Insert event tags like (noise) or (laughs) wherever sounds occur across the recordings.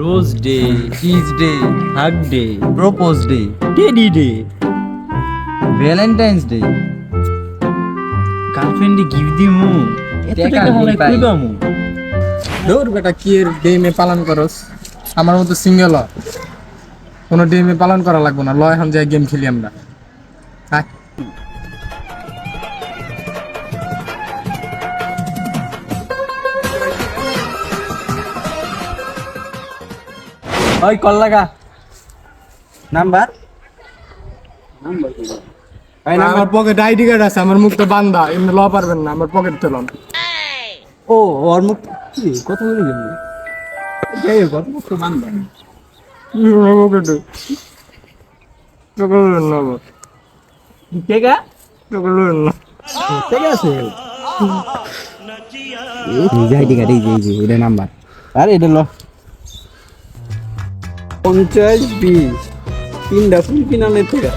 Rose day tease day hug day propose day teddy day Valentine's day গার্লফ্রেন্ডে gift দিমু? টাকা হলে দৌড় বেটা কি এর ডে মে পালন করস? আমার মতো সিঙ্গেল কোনো ডে মে পালন করা লাগবে না। লয় এখন যাই গেম খেলি আমরা। আয়। ওই কল লাগা নাম্বার ওই নাম্বার আমার পকেট আইডি কার্ড আছে আমার মুখ তো বান্ধা এমনি ল পারবেন না আমার পকেট তেলন ও ওর মুখ কি কত বলে গেল যাই হোক ওর মুখ তো বান্ধা পকেটে চকলেট না আমার ঠিক আছে না ঠিক আছে এই আইডি কার্ড এই যে এই এটা নাম্বার আর এটা ল পঞ্চাশ বিশ। তিনটা ফুল কিনানের থেকে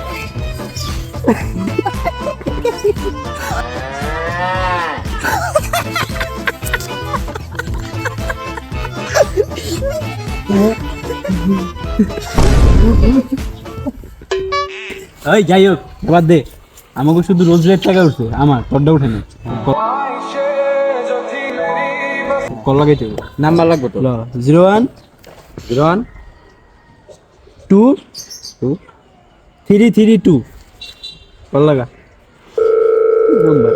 ওই যাই হোক এবার দে। আমাকে শুধু রোজ রেট টাকা উঠছে আমার তোরটা উঠে না। কল লাগাইতে নাম্বার লাগবে তো? Zero one. Zero one. Two two three three two. লাগা। নাম্বার।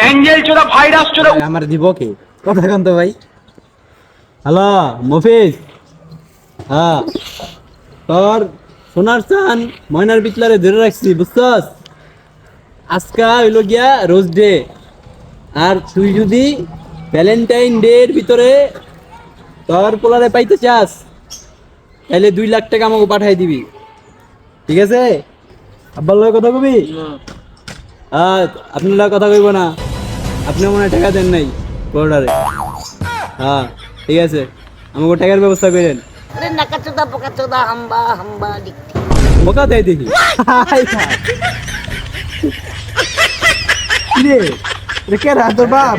অ্যাঞ্জেল চোরা ভাইরাস চোরা আমার দিব কে? কথা কান তো ভাই। হ্যালো মফিজ। হ্যাঁ। তোর সোনার চান ময়নার বিতলারে ধরে রাখছি বুঝছস? আজকা হইল গিয়া রোজ ডে। আর তুই যদি ভ্যালেন্টাইন ডে এর ভিতরে তোর পোলারে পাইতে চাস তাইলে দুই লাখ টাকা আমাকে পাঠাই দিবি। ঠিক আছে? আব্বার লোক কথা কবি? আপনার আপনারা কথা কইব না। আপনি মনে টাকা দেন নাই বর্ডারে। হ্যাঁ ঠিক আছে। আমাকে টাকার ব্যবস্থা করেন। বোকা দেয় দেখি। (laughs) রে কে তোর বাপ?